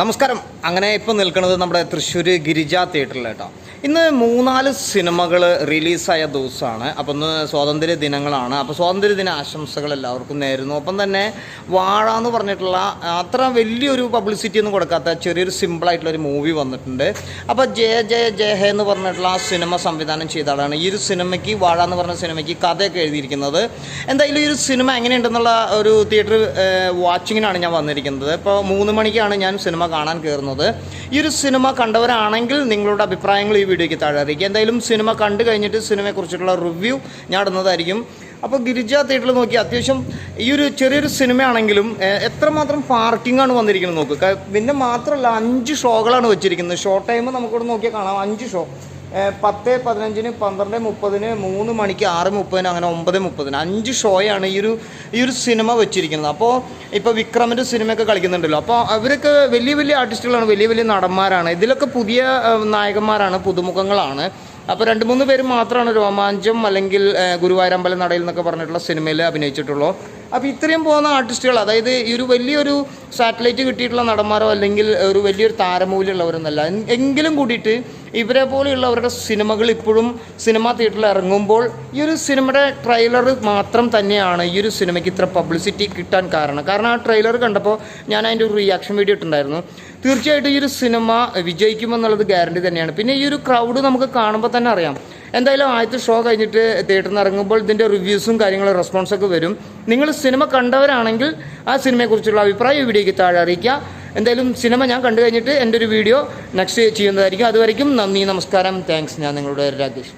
നമസ്കാരം. അങ്ങനെ ഇപ്പോൾ നിൽക്കുന്നത് നമ്മുടെ തൃശ്ശൂർ ഗിരിജ തിയേറ്ററിൽ കേട്ടോ. ഇന്ന് മൂന്നാൽ സിനിമകൾ റിലീസായ ദിവസമാണ്. അപ്പം ഇന്ന് സ്വാതന്ത്ര്യ ദിനങ്ങളാണ്. അപ്പോൾ സ്വാതന്ത്ര്യ ദിന ആശംസകൾ എല്ലാവർക്കും നേരുന്നു. ഒപ്പം തന്നെ വാഴ എന്ന് പറഞ്ഞിട്ടുള്ള അത്ര വലിയൊരു പബ്ലിസിറ്റി ഒന്നും കൊടുക്കാത്ത ചെറിയൊരു സിമ്പിളായിട്ടുള്ള ഒരു മൂവി വന്നിട്ടുണ്ട്. അപ്പോൾ ജയ ജയ ജയ എന്ന് പറഞ്ഞിട്ടുള്ള ആ സിനിമ സംവിധാനം ചെയ്ത ആളാണ് ഈ ഒരു സിനിമയ്ക്ക് വാഴ എന്ന് പറഞ്ഞ സിനിമയ്ക്ക് കഥയൊക്കെ എഴുതിയിരിക്കുന്നത്. എന്തായാലും ഈ ഒരു സിനിമ എങ്ങനെയുണ്ടെന്നുള്ള ഒരു തിയേറ്റർ വാച്ചിങ്ങിനാണ് ഞാൻ വന്നിരിക്കുന്നത്. ഇപ്പോൾ മൂന്ന് മണിക്കാണ് ഞാൻ സിനിമ കാണാൻ കയറുന്നത് ഈ ഒരു സിനിമ കണ്ടവരാണെങ്കിൽ നിങ്ങളുടെ അഭിപ്രായങ്ങൾ ഈ വീഡിയോയ്ക്ക് താഴെ അറിയിക്കുക. എന്തായാലും സിനിമ കണ്ടു കഴിഞ്ഞിട്ട് സിനിമയെക്കുറിച്ചിട്ടുള്ള റിവ്യൂ ഞാൻ ഇടുന്നതായിരിക്കും. അപ്പോൾ ഗിരിജ തിയേറ്ററിൽ നോക്കി അത്യാവശ്യം ഈ ഒരു ചെറിയൊരു സിനിമയാണെങ്കിലും എത്രമാത്രം പാർക്കിംഗ് ആണ് വന്നിരിക്കുന്നത് നോക്കുക പിന്നെ മാത്രമല്ല അഞ്ച് ഷോകളാണ് വെച്ചിരിക്കുന്നത്. ഷോ ടൈം നമുക്കിവിടെ നോക്കിയാൽ കാണാം. അഞ്ച് ഷോ പത്ത് പതിനഞ്ചിന് പന്ത്രണ്ട് മുപ്പതിന് മൂന്ന് മണിക്ക് ആറ് മുപ്പതിന് അങ്ങനെ ഒമ്പത് മുപ്പതിന്. അഞ്ച് ഷോയാണ് ഈ ഒരു ഈ ഒരു സിനിമ വെച്ചിരിക്കുന്നത്. അപ്പോൾ ഇപ്പോൾ വിക്രമിന്റെ സിനിമയൊക്കെ കളിക്കുന്നുണ്ടല്ലോ. അപ്പോൾ അവരൊക്കെ വലിയ വലിയ ആർട്ടിസ്റ്റുകളാണ് വലിയ വലിയ നടന്മാരാണ്. ഇതിലൊക്കെ പുതിയ നായകന്മാരാണ് പുതുമുഖങ്ങളാണ്. അപ്പോൾ രണ്ട് മൂന്ന് പേര് മാത്രമാണ് രോമാഞ്ചം അല്ലെങ്കിൽ ഗുരുവായൂരമ്പലം നടയിൽ എന്നൊക്കെ പറഞ്ഞിട്ടുള്ള സിനിമയിൽ അഭിനയിച്ചിട്ടുള്ളൂ. അപ്പോൾ ഇത്രയും പോകുന്ന ആർട്ടിസ്റ്റുകൾ അതായത് ഈ ഒരു വലിയൊരു സാറ്റലൈറ്റ് കിട്ടിയിട്ടുള്ള നടന്മാരോ അല്ലെങ്കിൽ ഒരു വലിയൊരു താരമൂല്യമുള്ളവരൊന്നല്ല എങ്കിലും കൂടിയിട്ട് ഇവരെ പോലെയുള്ളവരുടെ സിനിമകൾ ഇപ്പോഴും സിനിമ തിയേറ്ററിൽ ഇറങ്ങുമ്പോൾ ഈ ഒരു സിനിമയുടെ ട്രെയിലർ മാത്രം തന്നെയാണ് ഈ ഒരു സിനിമയ്ക്ക് ഇത്ര പബ്ലിസിറ്റി കിട്ടാൻ കാരണം. കാരണം ആ ട്രെയിലർ കണ്ടപ്പോൾ ഞാൻ അതിന്റെ ഒരു റിയാക്ഷൻ വീഡിയോ ഇട്ടുണ്ടായിരുന്നു തീർച്ചയായിട്ടും ഈ ഒരു സിനിമ വിജയിക്കുമെന്നുള്ളത് ഗ്യാരണ്ടി തന്നെയാണ്. പിന്നെ ഈ ഒരു ക്രൗഡ് നമുക്ക് കാണുമ്പോൾ തന്നെ അറിയാം. എന്തായാലും ആദ്യത്തെ ഷോ കഴിഞ്ഞിട്ട് തിയേറ്ററിൽ നിന്ന് ഇറങ്ങുമ്പോൾ ഇതിന്റെ റിവ്യൂസും കാര്യങ്ങളും റെസ്പോൺസൊക്കെ വരും. നിങ്ങൾ സിനിമ കണ്ടവരാണെങ്കിൽ ആ സിനിമയെക്കുറിച്ചുള്ള അഭിപ്രായം ഈ വീഡിയോയ്ക്ക് താഴെ അറിയിക്കുക. എന്തായാലും സിനിമ ഞാൻ കണ്ടു കഴിഞ്ഞിട്ട് എന്റെ ഒരു വീഡിയോ നെക്സ്റ്റ് ചെയ്യുന്നതായിരിക്കും. അതുവരെയ്ക്കും നന്ദി നമസ്കാരം. താങ്ക്സ് ഞാൻ നിങ്ങളുടെ രാജേഷ്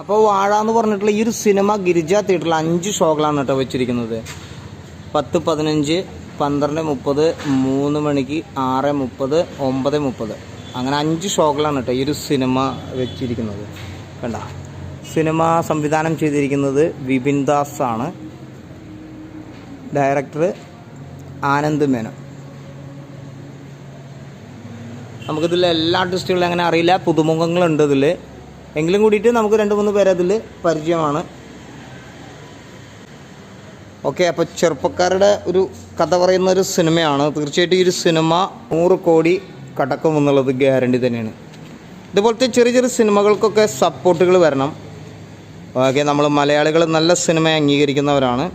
അപ്പോൾ വാഴ എന്ന് പറഞ്ഞിട്ടുള്ള ഈ ഒരു സിനിമ ഗിരിജ തിയേറ്ററിൽ അഞ്ച് ഷോകളാണ് കേട്ടോ വെച്ചിരിക്കുന്നത്. പത്ത് പതിനഞ്ച് പന്ത്രണ്ട് മുപ്പത് മൂന്ന് മണിക്ക് ആറ് മുപ്പത് ഒമ്പത് മുപ്പത്. അങ്ങനെ അഞ്ച് ഷോകളാണ് കേട്ടോ ഈ ഒരു സിനിമ വെച്ചിരിക്കുന്നത്. കണ്ട? സിനിമ സംവിധാനം ചെയ്തിരിക്കുന്നത് വിപിൻ ദാസ് ആണ് ഡയറക്ടർ ആനന്ദ് മേനോൻ. നമുക്കിതിൽ എല്ലാ ആർട്ടിസ്റ്റുകളും അങ്ങനെ അറിയില്ല. പുതുമുഖങ്ങളുണ്ട് ഇതിൽ എങ്കിലും കൂടിയിട്ട് നമുക്ക് രണ്ട് മൂന്ന് പേരെ അതിൽ പരിചയമാണ്. ഓക്കെ അപ്പോൾ ചെറുപ്പക്കാരുടെ ഒരു കഥ പറയുന്ന ഒരു സിനിമയാണ്. തീർച്ചയായിട്ടും ഈ ഒരു സിനിമ നൂറ് കോടി കടക്കും എന്നുള്ളത് ഗ്യാരണ്ടി തന്നെയാണ്. ഇതുപോലത്തെ ചെറിയ ചെറിയ സിനിമകൾക്കൊക്കെ സപ്പോർട്ടുകൾ വരണം. ഓക്കെ നമ്മൾ മലയാളികൾ നല്ല സിനിമയെ അംഗീകരിക്കുന്നവരാണ്.